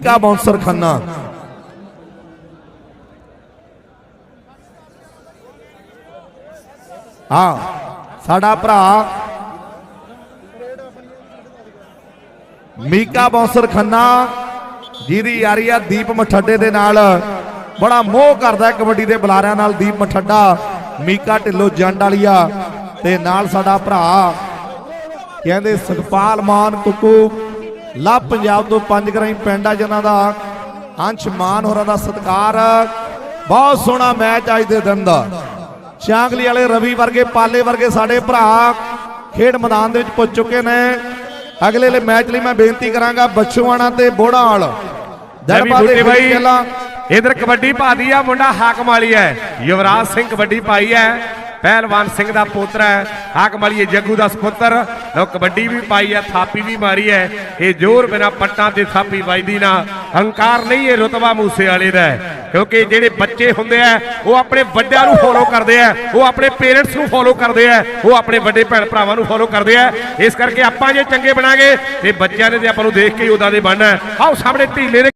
ਕਾ ਬਾਉਂਸਰ ਖੰਨਾ ਹਾਂ ਸਾਡਾ ਭਰਾ ਮੀਕਾ ਬਾਉਂਸਰ ਖੰਨਾ ਜਿਹਦੀ ਯਾਰੀ ਆ ਦੀਪ ਮਠੱਡੇ ਦੇ ਨਾਲ ਬੜਾ ਮੋਹ ਕਰਦਾ ਕਬੱਡੀ ਦੇ ਬੁਲਾਰਿਆਂ ਨਾਲ ਦੀਪ ਮਠੱਡਾ ਮੀਕਾ ਢਿੱਲੋ ਜੰਡ ਵਾਲੀਆ ਤੇ ਨਾਲ ਸਾਡਾ ਭਰਾ ਕਹਿੰਦੇ ਸੁਖਪਾਲ ਮਾਨ ਕੁੱਕੂ ਲਾ ਪੰਜਾਬ ਤੋਂ ਪੰਜ ਗਰਾਈ ਪਿੰਡ ਆ ਜਿਨ੍ਹਾਂ ਦਾ ਅੰਸ਼ ਮਾਨ ਹੋਰਾਂ ਦਾ ਸਤਿਕਾਰ। ਬਹੁਤ ਸੋਹਣਾ ਮੈਚ ਅੱਜ ਦੇ ਦਿਨ ਦਾ। ਚਾਂਗਲੀ ਵਾਲੇ ਰਵੀ ਵਰਗੇ ਪਾਲੇ ਵਰਗੇ ਸਾਡੇ ਭਰਾ ਖੇਡ ਮੈਦਾਨ ਦੇ ਵਿੱਚ ਪੁੱਜ ਚੁੱਕੇ ਨੇ। ਅਗਲੇ ਲੈ ਮੈਚ ਲਈ ਮੈਂ ਬੇਨਤੀ ਕਰਾਂਗਾ ਬੱਚੂਆਣਾ ਤੇ ਬੋੜਾਲ ਰਵੀ ਬੂਟੇ ਬਾਈ। ਇਧਰ ਕਬੱਡੀ ਭਾਦੀ ਆ ਮੁੰਡਾ ਹਾਕਮ ਵਾਲੀ ਹੈ। ਯੁਵਰਾਜ ਸਿੰਘ ਕਬੱਡੀ ਪਾਈ ਹੈ। ਪਹਿਲਵਾਨ ਸਿੰਘ ਦਾ ਪੋਤਰਾ ਹੈ, ਹਾਕਮ ਵਾਲੀ ਜੱਗੂ ਦਾ ਸੁਪੁੱਤਰ। ਲੋ ਕਬੱਡੀ ਵੀ ਪਾਈ ਹੈ, ਥਾਪੀ ਵੀ ਮਾਰੀ ਹੈ। ਇਹ ਜ਼ੋਰ ਬਿਨਾ ਪੱਟਾਂ ਤੇ ਥਾਪੀ ਵੱਜਦੀ ਨਾ। ਹੰਕਾਰ ਨਹੀਂ, ਇਹ ਰਤਬਾ ਮੂਸੇ ਵਾਲੇ ਦਾ ਕਿਉਂਕਿ ਜਿਹੜੇ ਬੱਚੇ ਹੁੰਦੇ ਆ, ਉਹ ਆਪਣੇ ਵੱਡਿਆਂ ਨੂੰ ਫੋਲੋ ਕਰਦੇ ਆ। ਉਹ ਆਪਣੇ ਪੇਰੈਂਟਸ ਨੂੰ ਫੋਲੋ ਕਰਦੇ ਆ। ਉਹ ਆਪਣੇ ਵੱਡੇ ਭੈਣ ਭਰਾਵਾਂ ਨੂੰ ਫੋਲੋ ਕਰਦੇ ਆ। ਇਸ ਕਰਕੇ ਆਪਾਂ ਜੇ ਚੰਗੇ ਬਣਾਂਗੇ, ਤੇ ਬੱਚਿਆਂ ਨੇ ਤੇ ਆਪਾਂ ਨੂੰ ਦੇਖ ਕੇ ਹੀ ਉਦਾਂ ਦੇ ਬਣਨਾ ਆਓ, ਸਾਹਮਣੇ ਢੀਲੇ ਦੇ